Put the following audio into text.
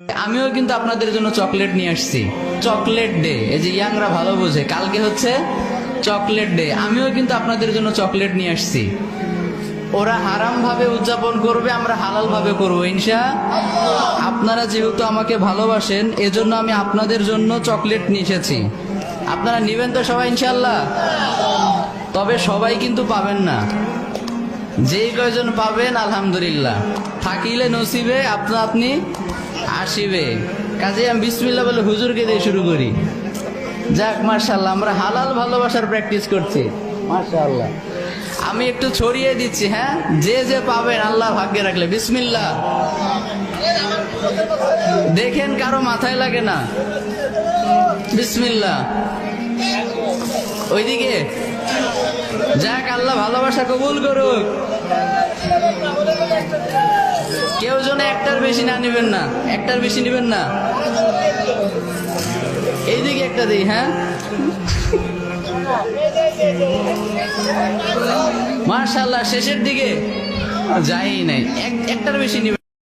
আমিও কিন্তু আপনাদের জন্য চকলেট নিয়ে আসছি। Chocolate day. এই যে ইয়াংরা ভালো বোঝে। কালকে হচ্ছে চকলেট ডে। আমিও কিন্তু আপনাদের জন্য চকলেট নিয়ে আসছি। ওরা হারাম ভাবে উদযাপন করবে, আমরা হালাল ভাবে করব। ইনশা আপনারা যেহেতু আমাকে ভালোবাসেন, এজন্য আমি আপনাদের জন্য চকলেট নিয়ে এসেছি। আপনারা নিবেন তো সবাই ইনশাল্লাহ তবে সবাই কিন্তু পাবেন না। যেই কয়জন পাবেন, আলহামদুলিল্লাহ। থাকিলে নসিবে আপনা আপনি আসিবে। কাজে আমি বিসমিল্লা বলে হুজুরকে দিয়ে শুরু করি। যাক মার্শাল্লাহ আমরা হালাল ভালোবাসার প্র্যাকটিস করছি। মার্শাল্লাহ আমি একটু ছড়িয়ে দিচ্ছি হ্যাঁ? যে যে পাবেন, আল্লাহ ভাগ্যে রাখলে। বিসমিল্লা দেখেন কারও মাথায় লাগে না। বিসমিল্লা ওইদিকে। যাক, আল্লাহ ভালোবাসা কবুল করুক। কেউ যেন একটার বেশি না নেবেন না, একটার বেশি নেবেন না। এইদিকে একটা দিই হ্যাঁ? মার্শাল্লাহ শেষের দিকে। যাই নাই, এক- একটার বেশি নিবেন